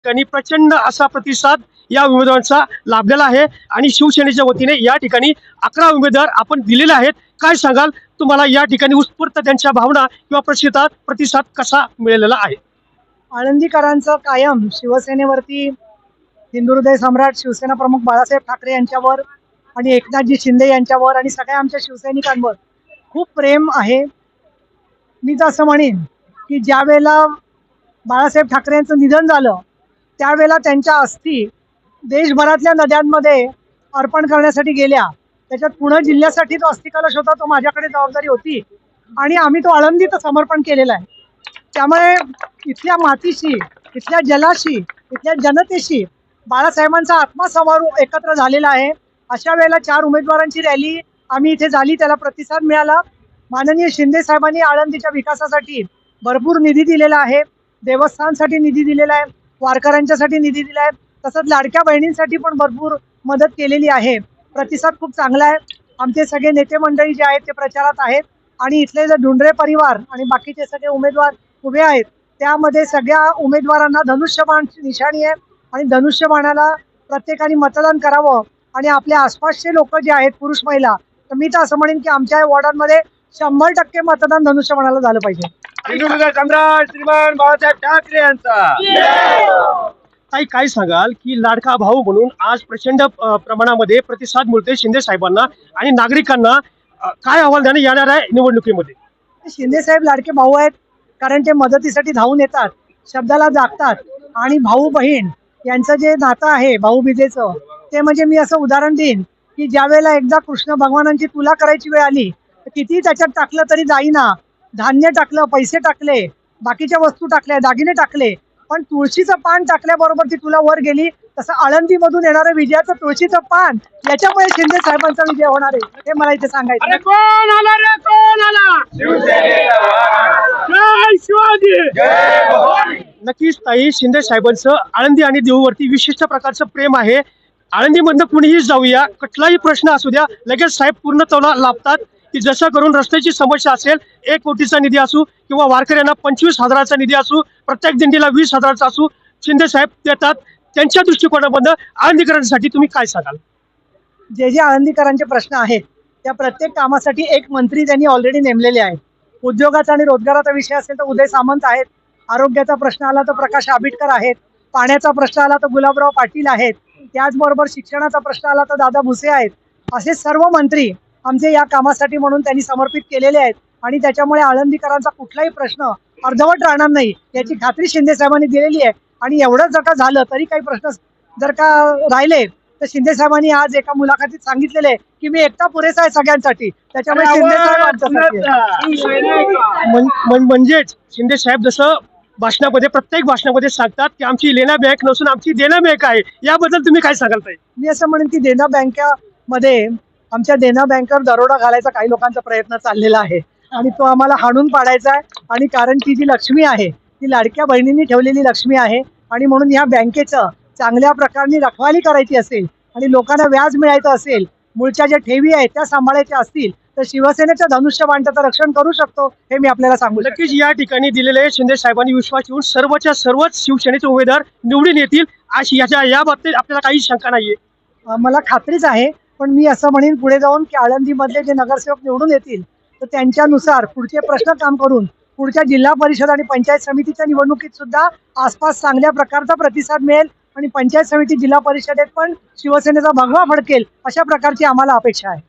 ठिकाणी प्रचंड असा प्रतिसाद या उमेदवारांचा लाभलेला आहे. आणि शिवसेनेच्या वतीने या ठिकाणी अकरा उमेदवार आपण दिलेले आहेत. काय सांगाल? तुम्हाला या ठिकाणी उत्स्फूर्त त्यांच्या भावना किंवा प्रसिद्धात प्रतिसाद कसा मिळालेला आहे? आळंदीकरांचं कायम शिवसेनेवरती हिंदू हृदय सम्राट शिवसेना प्रमुख बाळासाहेब ठाकरे यांच्यावर आणि एकनाथजी शिंदे यांच्यावर आणि सगळ्या आमच्या शिवसैनिकांवर खूप प्रेम आहे. मी तर असं म्हणेन की ज्या वेळेला बाळासाहेब ठाकरे यांचं निधन झालं त्यावेळेला त्यांच्या अस्थी देशभरातल्या नद्यांमध्ये अर्पण करण्यासाठी गेल्या. त्याच्यात पुणे जिल्ह्यासाठी तो अस्थिकलश होता तो माझ्याकडे जबाबदारी होती. आणि आम्ही तो आळंदीत समर्पण केलेला आहे. त्यामुळे इथल्या मातीशी इथल्या जलाशी इथल्या जनतेशी बाळासाहेबांचा आत्मा समारोह एकत्र झालेला आहे. अशा वेळेला चार उमेदवारांची रॅली आम्ही इथे झाली. त्याला प्रतिसाद मिळाला. माननीय शिंदे साहेबांनी आळंदीच्या विकासासाठी भरपूर निधी दिलेला आहे. देवस्थानसाठी निधी दिलेला आहे. वारकऱ्यांच्यासाठी निधी दिला आहे तसंच लाडक्या बहिणींसाठी पण भरपूर मदत केलेली आहे. प्रतिसाद खूप चांगला आहे. आमचे सगळे नेते मंडळी जे आहेत ते प्रचारात आहेत. आणि इथले जे ढुंढरे परिवार आणि बाकीचे सगळे उमेदवार उभे आहेत त्यामध्ये सगळ्या उमेदवारांना धनुष्यबाण निशाणी आहे. आणि धनुष्यबाणाला प्रत्येकाने मतदान करावं. आणि आपल्या आसपासचे लोक जे आहेत पुरुष महिला तर मी तर असं म्हणेन की आमच्या वॉर्डांमध्ये शंभर टक्के मतदान धनुष्यबाणाला झालं पाहिजे. सम्राट श्रीमान बाळासाहेब ठाकरे यांचा. ताई काय सांगाल की लाडका भाऊ म्हणून आज प्रचंड प्रमाणामध्ये प्रतिसाद मिळतोय शिंदे साहेबांना आणि नागरिकांना काय आव्हान देण्यात येणार आहे निवडणुकीमध्ये? शिंदे साहेब लाडके भाऊ आहेत कारण ते मदतीसाठी धावून येतात शब्दाला जागतात आणि भाऊ बहीण यांचं जे नातं आहे भाऊबीजेचं ते म्हणजे मी असं उदाहरण देईन की ज्या वेळेला एकदा कृष्ण भगवानांची तुला करायची वेळ आली किती त्याच्यात टाकलं तरी जाईना. धान्य टाकलं पैसे टाकले बाकीच्या वस्तू टाकल्या दागिने टाकले पण तुळशीचं पान टाकल्याबरोबर ती तुला वर गेली तसं आळंदीमधून येणारं विजयाचं तुळशीचं पान याच्यामुळे शिंदे साहेबांचा विजय होणार आहे. हे मला इथे सांगायचं आहे. अरे कोण आला रे? कोण आला? नक्कीच ताई शिंदे साहेबांचं आळंदी आणि देऊवरती विशिष्ट प्रकारचं प्रेम आहे. आळंदीमधनं कुणीही जाऊया कुठलाही प्रश्न असू द्या लगेच साहेब पूर्ण तोला लाभतात. की जसं करून रस्त्याची समस्या असेल एक कोटीचा निधी असू किंवा वारकऱ्यांना पंचवीस हजाराचा निधी असू प्रत्येक दिंडीला वीस हजाराचा असू शिंदे साहेब देतात. त्यांच्या दृष्टिकोनाबद्दल आळंदीकरांसाठी तुम्ही काय सांगाल? जे जे आळंदीकरांचे प्रश्न आहेत त्या प्रत्येक कामासाठी एक मंत्री त्यांनी ऑलरेडी नेमलेले आहेत. उद्योगाचा आणि रोजगाराचा विषय असेल तर उदय सामंत आहेत. आरोग्याचा प्रश्न आला तर प्रकाश आंबेडकर आहेत. पाण्याचा प्रश्न आला तर गुलाबराव पाटील आहेत. त्याचबरोबर शिक्षणाचा प्रश्न आला तर दादा भुसे आहेत. असे सर्व मंत्री आमचे या कामासाठी म्हणून त्यांनी समर्पित केलेले आहेत. आणि त्याच्यामुळे आळंदीकरांचा कुठलाही प्रश्न अर्धवट राहणार नाही याची खात्री शिंदे साहेबांनी दिलेली आहे. आणि एवढं जर का झालं तरी काही प्रश्न जर का राहिले तर शिंदे साहेबांनी आज एका मुलाखतीत सांगितलेले आहे की मी एकटा पुरेसा आहे सगळ्यांसाठी. त्याच्यामुळे शिंदे साहेब म्हणजेच शिंदे साहेब जसं भाषणामध्ये प्रत्येक भाषणामध्ये सांगतात की आमची लेना बँक नसून आमची देना बँक आहे. याबद्दल तुम्ही काय सांगाल मी असं म्हणेन की देना बँकेमध्ये आमच्या देना बँकेवर दरोडा घालायचा काही लोकांचा प्रयत्न चाललेला आहे. आणि तो आम्हाला हाणून पाडायचा आहे. आणि कारण ती जी लक्ष्मी आहे ती लाडक्या बहिणींनी ठेवलेली लक्ष्मी आहे. आणि म्हणून या बँकेचं चांगल्या प्रकारे रखवाली करायची असेल आणि लोकांना व्याज मिळायचं असेल मूळच्या ज्या ठेवी आहेत त्या सांभाळायच्या असतील तर शिवसेनेच्या धनुष्यबाणाचं रक्षण करू शकतो हे मी आपल्याला सांगू नक्कीच या ठिकाणी दिलेले शिंदे साहेबांनी विश्वास ठेवून सर्वच्या सर्वच शिवसेनेचे उमेदवार निवडून येतील. अशी याच्या या बाबतीत आपल्याला काही शंका नाहीये. मला खात्रीच आहे. पण मी असं म्हणेन पुढे जाऊन की आळंदीमधले जे नगरसेवक निवडून येतील तर त्यांच्यानुसार पुढचे प्रश्न काम करून पुढच्या जिल्हा परिषद आणि पंचायत समितीच्या निवडणुकीत सुद्धा आसपास चांगल्या प्रकारचा प्रतिसाद मिळेल आणि पंचायत समिती जिल्हा परिषदेत पण शिवसेनेचा भगवा फडकेल अशा प्रकारची आम्हाला अपेक्षा आहे.